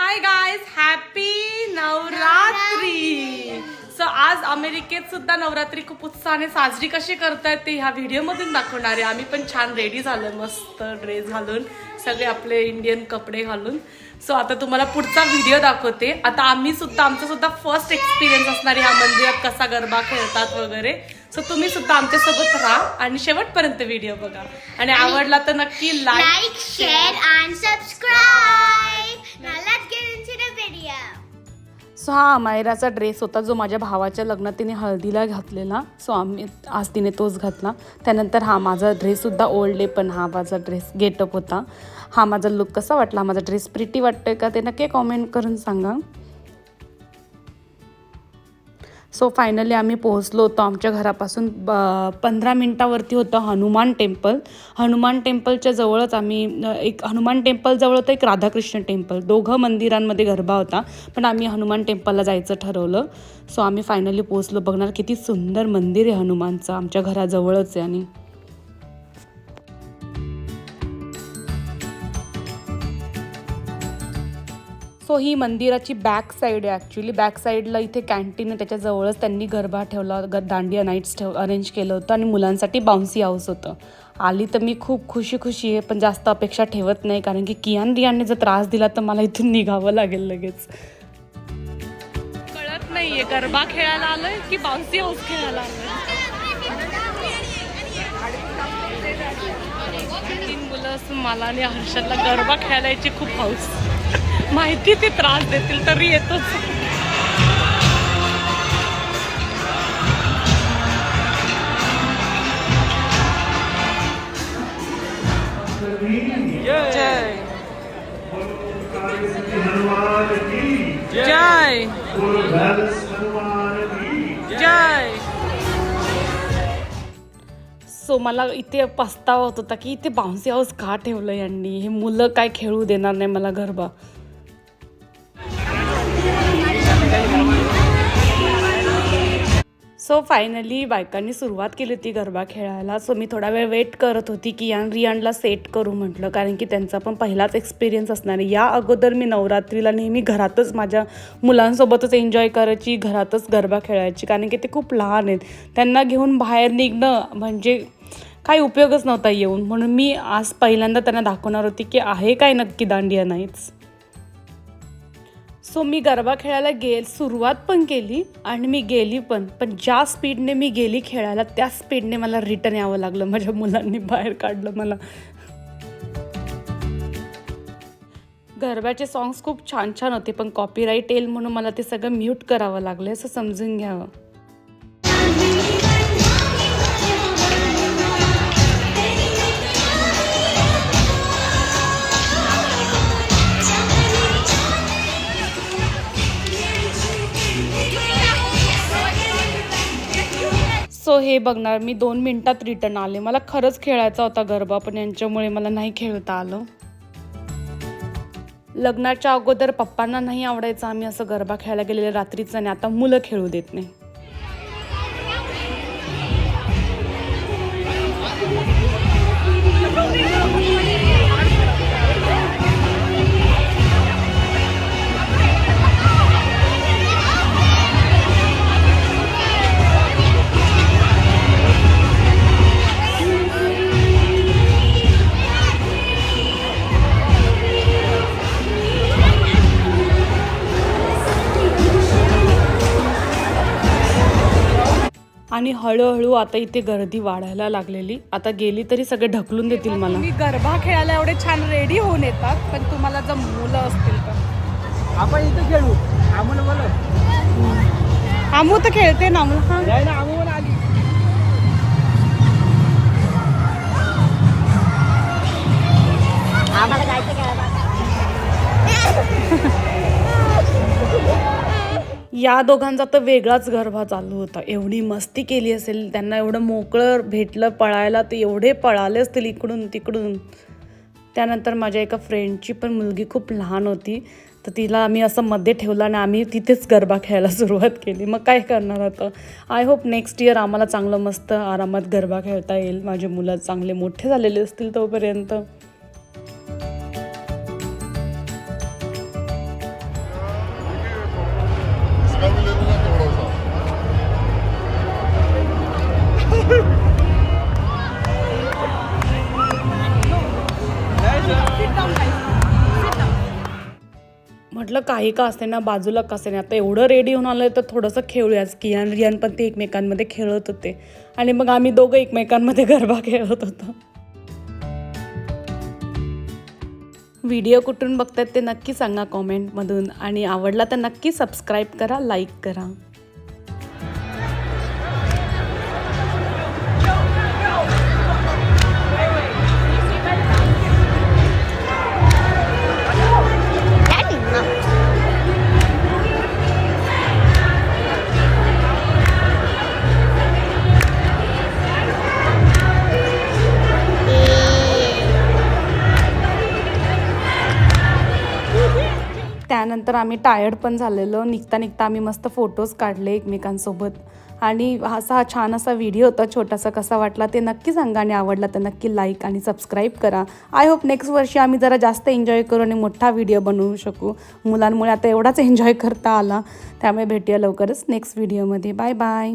Hi guys happy Navratri so आज अमेरिकेत सुद्धा नवरात्री खूप उत्साहाने साजरी कशी करतायत ते ह्या व्हिडिओ मधून दाखवणार आहे. आम्ही पण छान रेडी झालोय मस्त ड्रेस घालून सगळे आपले इंडियन कपडे घालून. सो आता तुम्हाला पुढचा व्हिडिओ दाखवते. आता आम्ही सुद्धा आमचा सुद्धा फर्स्ट एक्सपिरियन्स असणार आहे ह्या मंदिरात कसा गरबा खेळतात वगैरे. सो तुम्ही सुद्धा आमच्यासोबत राहा आणि शेवटपर्यंत व्हिडिओ बघा. आणि आवडला तर नक्की like Like, share, and so हा अमायराचा ड्रेस होता जो माझ्या भावाच्या लग्नात तिने हळदीला घातलेला. सो आम्ही आज तिने तोच घातला. त्यानंतर हा माझा ड्रेससुद्धा ओल्ड आहे पण हा माझा ड्रेस गेटअप होता. हा माझा लुक कसा वाटला? माझा ड्रेस प्रिटी वाटतोय का? ते नक्की कॉमेंट करून सांगा. सो फायनली आम्ही पोहोचलो होतो. आमच्या घरापासून ब पंधरा मिनटावरती होतं हनुमान टेम्पल. हनुमान टेम्पलच्या जवळच आम्ही एक हनुमान टेम्पलजवळ होतं एक राधाकृष्ण टेम्पल. दोघं मंदिरांमध्ये गरबा होता पण आम्ही हनुमान टेम्पलला जायचं ठरवलं. सो आम्ही फायनली पोहोचलो. बघणार किती सुंदर मंदिर आहे हनुमानचं. आमच्या घराजवळच आहे आणि सो ही मंदिराची बॅक साईड आहे ॲक्च्युली बॅक साईडला इथे कॅन्टीन आहे. त्याच्याजवळच त्यांनी गरबा ठेवला ग दांडिया नाईट्स ठेव अरेंज केलं होतं आणि मुलांसाठी बाउन्सी हाऊस होतं. आली तर मी खूप खुशी खुशी आहे पण जास्त अपेक्षा ठेवत नाही. कारण की कियान रियाने जर त्रास दिला तर मला इथून निघावं लागेल लगेच. कळत नाहीये गरबा खेळायला आलोय की बाउन्सी हाऊस खेळायला आलोय? तीन मुलं असून मला आणि हर्षदला गरबा खेळायला यायची खूप हाऊस माहिती ते त्रास देतील तरी येतोच. जय. जय. जय. सो मला इथे पस्तावा होत होता की इथे बाउन्सी हाऊस का ठेवलं यांनी? हे मुलं काय खेळू देणार नाही मला गरबा सो फायनली बायकांनी सुरुवात केली होती गरबा खेळायला. सो मी थोडा वेळ वेट करत होती की यान रियानला सेट करू म्हटलं. कारण की त्यांचा पण पहिलाच एक्सपिरियन्स असणार आहे. या अगोदर मी नवरात्रीला नेहमी घरातच माझ्या मुलांसोबतच एन्जॉय करायची घरातच गरबा खेळायची. कारण की ते खूप लहान आहेत. त्यांना घेऊन बाहेर निघणं म्हणजे काही उपयोगच नव्हता येऊन. म्हणून मी आज पहिल्यांदा त्यांना दाखवणार होती की आहे काय नक्की दांडिया नाहीच सो मी गरबा खेळायला गे सुरुवात पण केली आणि मी गेली पण. पण ज्या स्पीडने मी गेली खेळायला त्या स्पीडने मला रिटर्न यावं लागलं. माझ्या मुलांनी बाहेर काढलं मला. गरब्याचे सॉंग्स खूप छान छान होते पण कॉपीराईट येईल म्हणून मला ते सगळं म्यूट करावं लागलं असं समजून घ्यावं. हे बघणार मी दोन मिनटात रिटर्न आले. मला खरंच खेळायचा होता गरबा पण यांच्यामुळे मला नाही खेळता आलं. लग्नाच्या अगोदर पप्पांना नाही आवडायचं आम्ही असं गरबा खेळायला गेलेलं रात्रीचं आणि आता मुलं खेळू देत नाही. आणि हळूहळू आता इथे गर्दी वाढायला लागलेली. आता गेली तरी सगळे ढकलून देतील मला. मी गरबा खेळायला एवढे छान रेडी होऊन येतात पण तुम्हाला जर मुलं असतील तर. आपण इथं खेळू. आम्हाला बोला आमू तर खेळते ना आम्हाला. नाही ना आम्हाला आली या दोघांचा तर वेगळाच गरबा चालू होता. एवढी मस्ती केली असेल त्यांना एवढं मोकळं भेटलं पळायला तर एवढे पळाले असतील इकडून तिकडून. त्यानंतर माझ्या एका फ्रेंडची पण मुलगी खूप लहान होती तर तिला आम्ही असं मध्ये ठेवलं आणि आम्ही तिथेच गरबा खेळायला सुरुवात केली. मग काय करणार होतं आय होप नेक्स्ट इयर आम्हाला चांगलं मस्त आरामात गरबा खेळता येईल. माझे मुलं चांगले मोठे झालेले असतील तोपर्यंत. म्हटलं काही का असते ना बाजूला का असते ना आता एवढं रेडी होऊन आलं तर थोडंसं खेळूयाच कियान रियान पण ते एकमेकांमध्ये खेळत होते. आणि मग आम्ही दोघं एकमेकांमध्ये गरबा खेळत होतो. व्हिडिओ कुठून बघतात ते नक्की सांगा कॉमेंटमधून. आणि आवडला तर नक्की सबस्क्राईब करा लाईक करा. त्यानंतर आम्ही टायर्ड पण झालेलो. निघता निघता आम्ही मस्त फोटोज काढले एकमेकांसोबत. आणि असा हा छान असा व्हिडिओ होता छोटासा कसा वाटला ते नक्की सांगा आणि आवडला तर नक्की लाईक आणि सबस्क्राईब करा. आय होप नेक्स्ट वर्षी आम्ही जरा जास्त एन्जॉय करू आणि मोठा व्हिडिओ बनवू शकू. मुलांमुळे आता एवढाच एन्जॉय करता आला. त्यामुळे भेटूया लवकरच नेक्स्ट व्हिडिओमध्ये बाय बाय